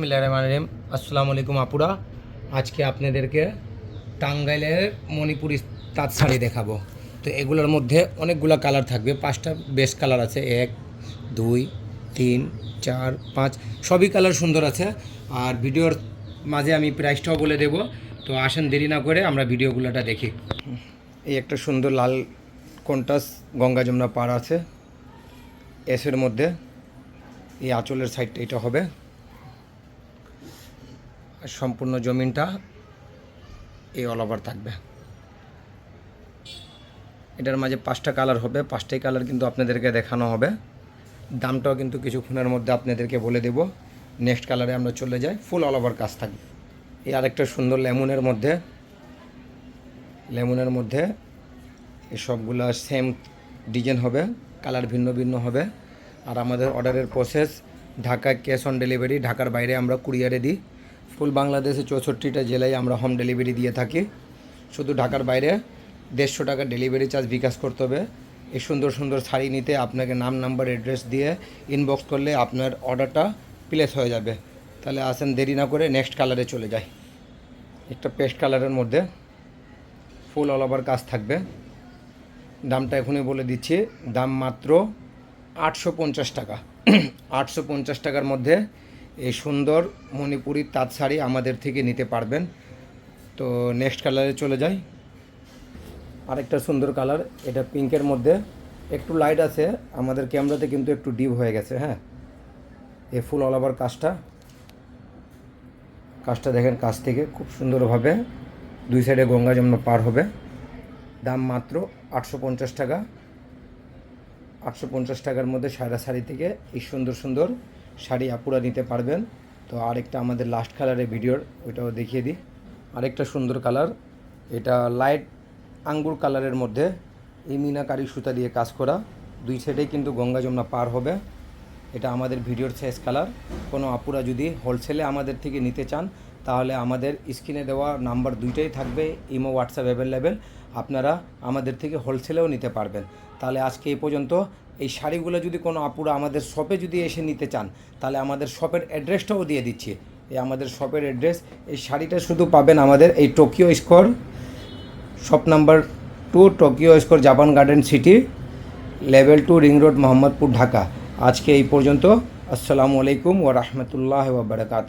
রহিম। আসসালামু আলাইকুম আপুরা। আজকে আপনাদেরকে টাঙ্গাইলের মণিপুরি তাঁত শাড়ি দেখাবো। তো এগুলোর মধ্যে অনেকগুলো কালার থাকবে। পাঁচটা বেস্ট কালার আছে। এক, দুই, তিন, চার, পাঁচ, সবই কালার সুন্দর আছে। আর ভিডিওর মাঝে আমি প্রাইসটাও বলে দেব। তো আসেন দেরি না করে আমরা ভিডিওগুলোটা দেখি। এই একটা সুন্দর লাল কন্টাস গঙ্গা যমুনা পাড় আছে। এসের মধ্যে এই আঁচলের সাইডটা এটা হবে। সম্পূর্ণ জমিনটা এই অল ওভার থাকবে। এটার মাঝে পাঁচটা কালার হবে। পাঁচটাই কালার কিন্তু আপনাদেরকে দেখানো হবে। দামটাও কিন্তু কিছুক্ষণের মধ্যে আপনাদেরকে বলে দেব। নেক্সট কালারে আমরা চলে যাই। ফুল অল ওভার কাজ থাকবে। এই আরেকটা সুন্দর লেমনের মধ্যে লেমনের মধ্যে এই সবগুলা সেম ডিজাইন হবে। কালার ভিন্ন ভিন্ন হবে। আর আমাদের অর্ডারের process Dhaka cash on delivery ঢাকার বাইরে আমরা কুরিয়ারে দিই। ফুল বাংলাদেশে চৌষট্টিটা জেলায় আমরা হোম ডেলিভারি দিয়ে থাকি। শুধু ঢাকার বাইরে দেড়শো টাকা ডেলিভারি চার্জ বিকাশ করতে হবে। এই সুন্দর সুন্দর শাড়ি নিতে আপনাকে নাম নাম্বার অ্যাড্রেস দিয়ে ইনবক্স করলে আপনার অর্ডারটা প্লেস হয়ে যাবে। তাহলে আসেন দেরি না করে নেক্সট কালারে চলে যাই। একটা পেস্ট কালারের মধ্যে ফুল অল ওভার কাজ থাকবে। দামটা এখনই বলে দিচ্ছি, দাম মাত্র আটশো পঞ্চাশ টাকা। আটশো পঞ্চাশ টাকার মধ্যে এই সুন্দর মণিপুরি তাঁত শাড়ি আমাদের থেকে নিতে পারবেন। তো নেক্সট কালারে চলে যাই। আরেকটা সুন্দর কালার এটা পিঙ্কের মধ্যে। একটু লাইট আছে, আমাদের ক্যামেরাতে কিন্তু একটু ডিপ হয়ে গেছে হ্যাঁ। এ ফুল অল ওভার কাজটা। কাজটা দেখেন কাজ থেকে, খুব সুন্দরভাবে। দুই সাইডে গঙ্গা যমুনা পার হবে। দাম মাত্র আটশো পঞ্চাশ টাকা। আটশো পঞ্চাশ টাকার মধ্যে সারা শাড়ি থেকে এই সুন্দর সুন্দর শাড়ি আপুরা নিতে পারবেন। তো আরেকটা আমাদের লাস্ট কালারের ভিডিওর ওইটাও দেখিয়ে দিই। আরেকটা সুন্দর কালার এটা লাইট আঙ্গুর কালারের মধ্যে এই মিনাকারি সুতা দিয়ে কাজ করা। দুই সাইডেই কিন্তু গঙ্গা যমুনা পার হবে। এটা আমাদের ভিডিওর শেষ কালার কোনো আপুরা যদি হোলসেলে আমাদের থেকে নিতে চান তাহলে আমাদের স্ক্রিনে দেওয়া নাম্বার দুইটাই থাকবে, ইমো, হোয়াটসঅ্যাপ অ্যাভেলেবেল। আপনারা আমাদের থেকে হোলসেলেও নিতে পারবেন। তাহলে আজকে এই পর্যন্ত। এই শাড়িগুলো যদি কোনো আপুরা আমাদের শপে যদি এসে নিতে চান, তাহলে আমাদের শপের অ্যাড্রেসটাও দিয়ে দিচ্ছি। এই আমাদের শপের অ্যাড্রেস, এই শাড়িটা শুধু পাবেন আমাদের এই Tokyo score, shop number two, Tokyo score, Japan garden city, level two, ring road, Mohammadpur, Dhaka. আজকে এই পর্যন্ত। আসসালামু আলাইকুম ও রহমতুল্লাহ বারকাত